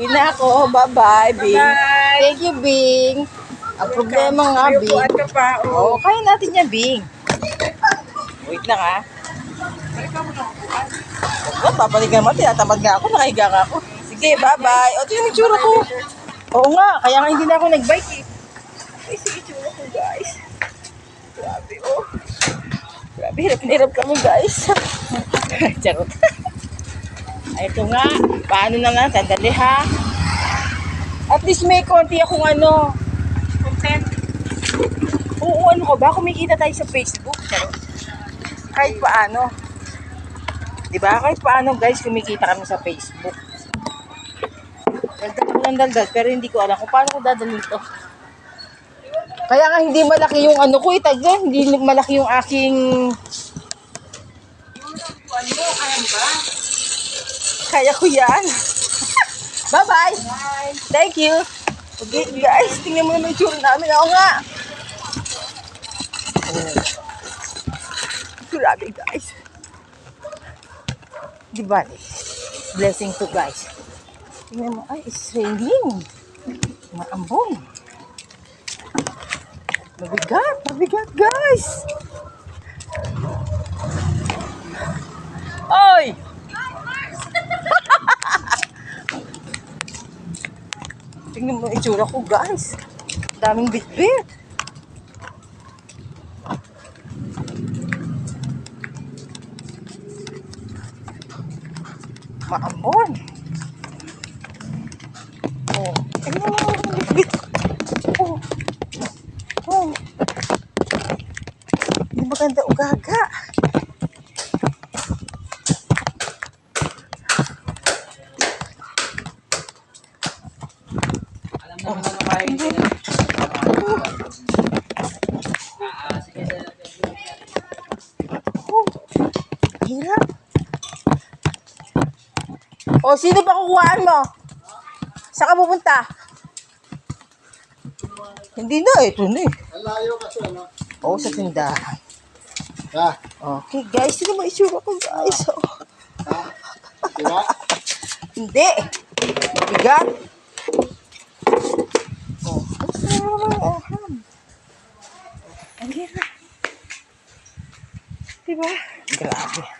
Uwi na ako. Bye-bye, Bing. Bye. Thank you, Bing. Ang problema nga, Bing. ka pa. Oo, Oh. kaya natin yan, Bing. Wait lang, ha. Balik ka mo upuan. Oh, babalikan mo. Tinatamad nga ako. Nakahiga nga ako. Sige, bye-bye. O, tingnan yung tsura ko. Oo nga, kaya nga hindi na ako nag-bike eh. Ay, sige, tsura ko, guys. Grabe, oh. Grabe, hirap na hirap kami, guys. Charot. Ito nga. Paano na lang? Sandali, ha? At least may konti akong ano. Content. Oo, ano ko ba? Kumikita tayo sa Facebook. Charot. Kahit paano. Di ba? Kahit paano, guys, kumikita kami sa Facebook. Daldal ako ng daldal, pero hindi ko alam kung paano ko dadalhin to. Kaya nga hindi malaki yung ano ko, itagyo, hindi malaki yung aking Upuan mo, kaya ba? Kaya ko yan. Bye-bye! Bye. Thank you! Okay, guys, tingnan mo naman yung tsura namin. Oo nga! Grabe, guys. Di ba? Blessing to, guys. Tingnan mo, ay, it's raining. Maambon. Mabigat, mabigat, guys. Tingnan mo itsura ko, guys. Daming bitbit. Maambon. Oh. Tingnan mo yung bitbit. Oh. Oh. Hindi maganda ugaga. Alam naman na kayo hindi na. Oh. Hirap. O, sino ba kukuhaan mo? Saan ka pupunta? Hindi na, ito na eh. Ang layo kasi ano. Oo, sa tindahan. Ha? Okay, guys, sino ba isura ko, guys? Oh. Diba? Hindi. Bigat. Oh. Oh. Ang hirap. Diba? Grabe.